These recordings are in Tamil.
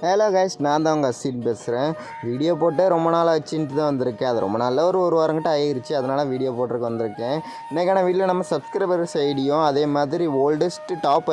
ஹலோ கைஸ் நான் தான் உங்கள் அசிட் பேசுகிறேன் வீடியோ போட்டே ரொம்ப நாள் ஆச்சுன்ட்டு தான் வந்திருக்கேன். அது ரொம்ப நாளில் ஒரு ஒரு வாரங்கிட்ட ஆகிருச்சு அதனால் வீடியோ போட்டுருக்கு வந்திருக்கேன். இன்றைக்கான வீடியோ நம்ம சப்ஸ்கிரைபர்ஸ் ஐடியும் அதே மாதிரி ஓல்டஸ்ட் டாப்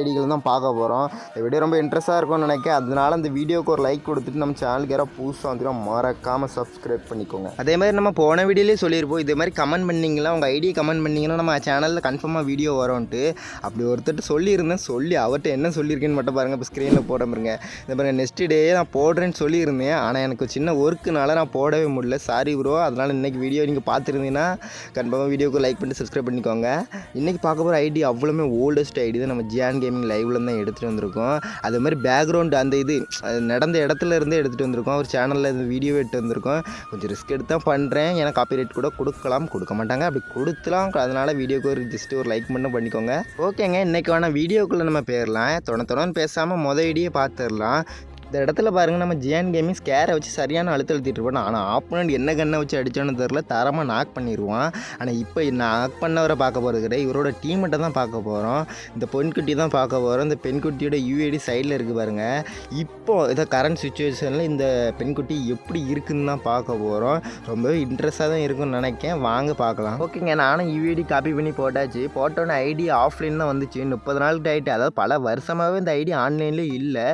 ஐடிகள் தான் பார்க்க போகிறோம் இந்த வீடியோ ரொம்ப இன்ட்ரெஸ்ட்டாக இருக்கும்னு நினைக்கிறேன். அதனால இந்த வீடியோக்கு ஒரு லைக் கொடுத்துட்டு நம்ம சேனலுக்கு யாராவது புதுசாக வந்துடும் மறக்காமல் சப்ஸ்கிரைப் பண்ணிக்கோங்க. அதே மாதிரி நம்ம போன வீடியோலேயே சொல்லியிருப்போம் இதே மாதிரி கமெண்ட் பண்ணிங்களா உங்கள் ஐடியை கமெண்ட் பண்ணிங்கன்னா நம்ம சேனலில் கன்ஃபார்மாக வீடியோ வரும்ன்ட்டு. அப்படி ஒருத்தர் சொல்லியிருந்தேன் சொல்லி அவர்கிட்ட என்ன சொல்லியிருக்கேன்னு மட்டும் பாருங்கள் இப்போ ஸ்க்ரீனில் போட பாருங்க இந்த பாருங்க நெக்ஸ்ட் டே நான் போடுறேன்னு சொல்லியிருந்தேன். ஆனால் எனக்கு சின்ன ஒர்க்குனால நான் போடவே முடியல. சாரி ப்ரோ அதனால் இன்றைக்கி வீடியோ நீங்கள் பார்த்துருந்தீங்கன்னா கன்ஃபார்மாக வீடியோக்கு லைக் பண்ணி சப்ஸ்கிரைப் பண்ணிக்கோங்க. இன்றைக்கி பார்க்க போகிற ஐடி அவ்வளோமே ஓல்டஸ்ட் ஐடி தான். நம்ம ஜியான் கேமிங் லைவ்ல தான் எடுத்துகிட்டு வந்திருக்கோம். அதே மாதிரி பேக்ரவுண்ட் அந்த இது அது நடந்த இடத்துல இருந்தே எடுத்துகிட்டு வந்திருக்கோம். ஒரு சேனலில் இருந்து வீடியோ எடுத்து வந்திருக்கோம். கொஞ்சம் ரிஸ்க் எடுத்து தான் பண்ணுறேன் ஏன்னா காப்பிரைட் கூட கொடுக்கலாம். கொடுக்க மாட்டாங்க. அப்படி கொடுத்துலாம். அதனால் வீடியோக்கு ஒரு ஜஸ்ட் ஒரு லைக் மட்டும் பண்ணிக்கோங்க. ஓகேங்க இன்றைக்கி வேணால் வீடியோக்குள்ளே நம்ம போயிடலாம் தொடர்ந்து பேசாமல் மொதல் ஐடியே பார்த்துடலாம் இந்த இடத்துல பாருங்க நம்ம ஜியான் கேமிங் ஸ்கேரை வச்சு சரியான அழுத்த அழுத்திட்டு இருப்போம் ஆனால் ஆப்போனண்ட் என்ன கண்ணை வச்சு அடிச்சோன்னு தெரில தரமாக நாக் பண்ணிடுவான் ஆனால் இப்போ நாக் பண்ணவரை பார்க்க போகிறது கிடையாது. இவரோட டீமெட்டை தான் பார்க்க போகிறோம் இந்த பெண்குட்டி தான் பார்க்க போகிறோம் இந்த பெண்குட்டியோட யூஏடி சைடில் இருக்குது பாருங்கள் இப்போ இதை கரண்ட் சுச்சுவேஷனில் இந்த பெண்குட்டி எப்படி இருக்குன்னு தான் பார்க்க போகிறோம் ரொம்பவே இன்ட்ரெஸ்ட்டாக தான் இருக்கும்னு நினைக்கேன். வாங்க பார்க்கலாம். ஓகேங்க நானும் யூஏடி காப்பி பண்ணி போட்டாச்சு. போட்டோன்னே ஐடி ஆஃப்லைன் தான் வந்துச்சு. முப்பது நாளுக்கு ஆகிட்டு அதாவது பல வருஷமாகவே இந்த ஐடி ஆன்லைன்லேயே இல்லை.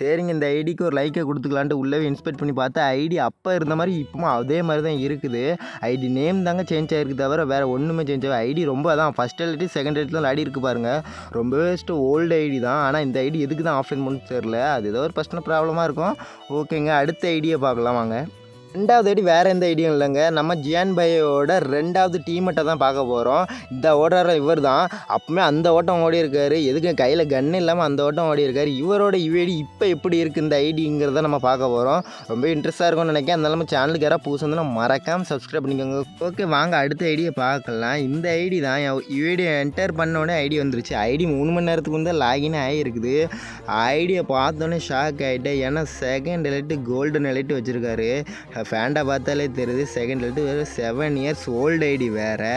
சரிங்க இந்த ஐடி ஐடிக்கு ஒரு லைக்கை கொடுத்துக்கலான்ட்டு உள்ளவே இன்ஸ்பெக்ட் பண்ணி பார்த்தா ஐடி அப்போ இருந்த மாதிரி இப்போவும் அதே மாதிரி தான் இருக்குது. ஐடி நேம் தாங்க சேஞ்ச் ஆகிருக்கு தவிர வேறு ஒன்றுமே சேஞ்ச் ஆகும் ஐடி ரொம்ப அதான் ஃபஸ்ட் ஐடி செகண்ட் எலிட்டில் ஐடி இருக்கு பாருங்க. ரொம்பவே ஓல்டு ஐடி தான். ஆனால் இந்த ஐடி எதுக்கு தான் ஆஃப்லைன் பண்ணு தெரில அது ஏதோ ஒரு பர்சனல் ப்ராப்ளமாக இருக்கும். ஓகேங்க அடுத்த ஐடியை பார்க்கலாம் வாங்க. ரெண்டாவது ஐடி வேறு எந்த ஐடியும் இல்லைங்க. நம்ம ஜியான் பையோட ரெண்டாவது டீமெட்டை தான் பார்க்க போகிறோம் இந்த ஓடுற இவர் தான் அப்பவுமே அந்த ஓட்டம் ஓடி இருக்காரு. எதுக்கு கையில் கன் இல்லாமல் அந்த ஓட்டம் ஓடி இருக்காரு? இவரோட யூஐடி இப்போ எப்படி இருக்குது இந்த ஐடிங்கிறத நம்ம பார்க்க போகிறோம் ரொம்ப இன்ட்ரெஸ்ட்டாக இருக்கும்னு நினைக்கிறேன். அதனால நம்ம சேனலுக்கு யாராவது புதுசு வந்து நம்ம மறக்காமல் சப்ஸ்கிரைப் பண்ணிக்கோங்க. ஓகே வாங்க அடுத்த ஐடியை பார்க்கலாம். இந்த ஐடி தான். யூஐடி என்டர் பண்ணோடனே ஐடி வந்துருச்சு. ஐடி மூணு மணி நேரத்துக்கு வந்து லாகின் ஆகிருக்குது ஐடியை பார்த்தோன்னே ஷாக் ஆகிட்டேன் ஏன்னா செகண்ட் எலைட்டு கோல்டன் எலைட்டு வச்சுருக்காரு. ஃபேண்டை பார்த்தாலே தெரியுது செகண்ட் எலைட்டு வேறு செவன் இயர்ஸ் ஓல்டு ஐடி வேறு.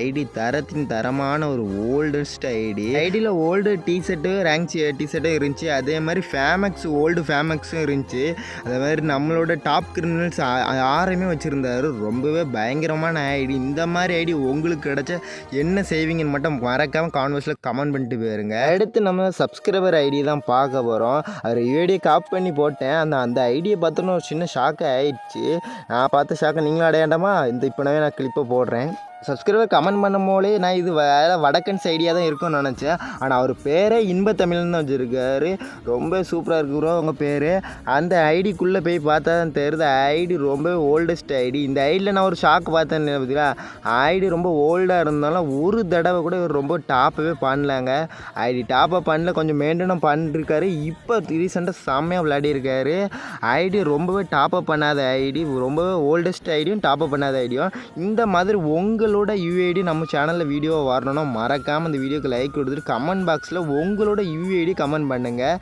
ஐடி தரத்தின் தரமான ஒரு ஓல்டஸ்ட் ஐடி ஐடியில் ஓல்டு டிஷர்ட்டு ரேங்க் டிஷர்ட்டும் இருந்துச்சு. அதே மாதிரி ஃபேமக்ஸ் ஓல்டு ஃபேமக்ஸும் இருந்துச்சு. அதே மாதிரி நம்மளோட டாப் கிரிமினல்ஸ் யாரையுமே வச்சுருந்தாரு. ரொம்பவே பயங்கரமான ஐடி இந்த மாதிரி ஐடி உங்களுக்கு கிடச்ச என்ன செய்வீங்கன்னு மட்டும் மறக்காமல் கான்வர்ஸில் கமெண்ட் பண்ணிட்டு போயிருங்க. அடுத்து நம்ம சப்ஸ்கிரைபர் ஐடி தான் பார்க்க போகிறோம் அவர் ஐடியை காப் பண்ணி போட்டேன். அந்த அந்த ஐடியை பார்த்தோன்னு ஒரு சின்ன ஷாக்காக ஆயிடுச்சு. நான் பார்த்த ஷாக்கை நீங்களும் அடையாண்டாமா இந்த இப்போனவே நான் கிளிப்பை போடுறேன். சப்ஸ்கிரைபர் கமெண்ட் பண்ணும் போலே நான் இது வேறு வடக்கன்ஸ் ஐடியா தான் இருக்கும்னு நினச்சேன். ஆனால் அவர் பேரே இன்ப தமிழ்னு தான் வச்சுருக்காரு. ரொம்ப சூப்பராக இருக்கு ப்ரோ உங்கள் பேர். அந்த ஐடிக்குள்ளே போய் பார்த்தா தான் தெரியுது. ஐடி ரொம்ப ஓல்டஸ்ட் ஐடி இந்த ஐடியில் நான் ஒரு ஷாக் பார்த்தேன் பார்த்தீங்களா ஐடி ரொம்ப ஓல்டாக இருந்தாலும் ஒரு தடவை கூட இவர் ரொம்ப டாப்பவே பண்ணலாங்க. ஐடி டாப்பை பண்ணல கொஞ்சம் மெயின்டெனும் பண்ணிருக்காரு. இப்போ ரீசெண்டாக செம்மையாக விளையாடிருக்காரு. ஐடி ரொம்பவே டாப்பப் பண்ணாத ஐடி ரொம்பவே ஓல்டஸ்ட் ஐடியும் டாப்அப் பண்ணாத ஐடியும் இந்த மாதிரி உங்கள் உங்களோட யூஐடி நம்ம சேனலில் வீடியோ வரணும்னா மறக்காமல் இந்த வீடியோக்கு லைக் கொடுத்துட்டு கமெண்ட் பாக்ஸில் உங்களோட யூஐடி கமெண்ட் பண்ணுங்கள்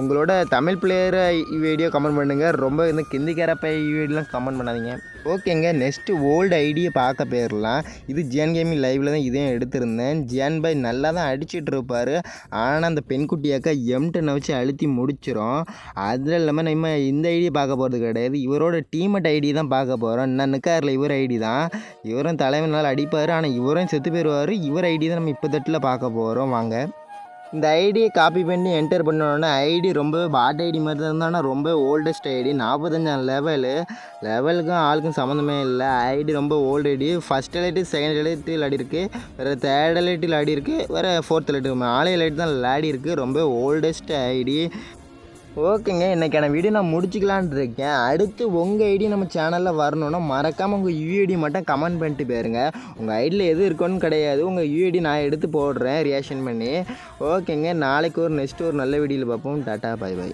உங்களோட தமிழ் பிளேயர் யூஐடியோ கமெண்ட் பண்ணுங்கள் ரொம்ப இந்த கிந்திக்காரப்ப யூஐடிலாம் கமெண்ட் பண்ணாதீங்க. ஓகேங்க நெக்ஸ்ட்டு ஓல்டு ஐடியை பார்க்க போயிடலாம் இது ஜியான் கேமிங் லைவில் தான் இதையும் எடுத்திருந்தேன். ஜியான் பாய் நல்லா தான் அடிச்சிட்டு இருப்பார். ஆனால் அந்த பெண்குட்டியாக்கா எம்டனை வச்சு அழுத்தி முடிச்சிடும் அதில் இல்லாமல் நம்ம இந்த ஐடியை பார்க்க போகிறது கிடையாது. இவரோட டீமெட் ஐடி தான் பார்க்க போகிறோம் இன்னும் நிற்காரில் இவர் ஐடி தான். இவரும் தலைவனால் அடிப்பார். ஆனால் இவரும் செத்து போயிடுவார் இவர் ஐடி தான் நம்ம இப்போ தட்டில் பார்க்க போகிறோம் வாங்க. இந்த ஐடியை காப்பி பண்ணி என்டர் பண்ணோன்னே ஐடி ரொம்பவே பாட் ஐடி மாதிரி தான் இருந்தால் ஆனால் ரொம்ப ஓல்டஸ்ட் ஐடி. நாற்பத்தஞ்சாம் லெவலு லெவலுக்கும் ஆளுக்கும் சம்மந்தமே இல்லை. ஐடி ரொம்ப old ID. First elite second எலைட்டில் ஆடி இருக்குது வேறு தேர்ட் எலைட்டில் ஆடி இருக்குது வேறு ஃபோர்த் எலைட்டு நாலே எலைட் தான் லாடி இருக்குது ரொம்ப ஓல்டஸ்ட் ஐடி. ஓகேங்க இன்றைக்கான வீடியோ நான் முடிச்சுக்கலான் இருக்கேன். அடுத்து உங்கள் ஐடி நம்ம சேனலில் வரணுன்னா மறக்காமல் உங்கள் யூஐடி மட்டும் கமெண்ட் பண்ணிட்டு போயிருங்க. உங்கள் ஐடியில் எது இருக்கோன்னு கிடையாது. உங்கள் யூஐடி நான் எடுத்து போடுறேன் ரியாக்ஷன் பண்ணி. ஓகேங்க நாளைக்கு ஒரு நெக்ஸ்ட் ஒரு நல்ல வீடியோவில் பார்ப்போம். Tata bye by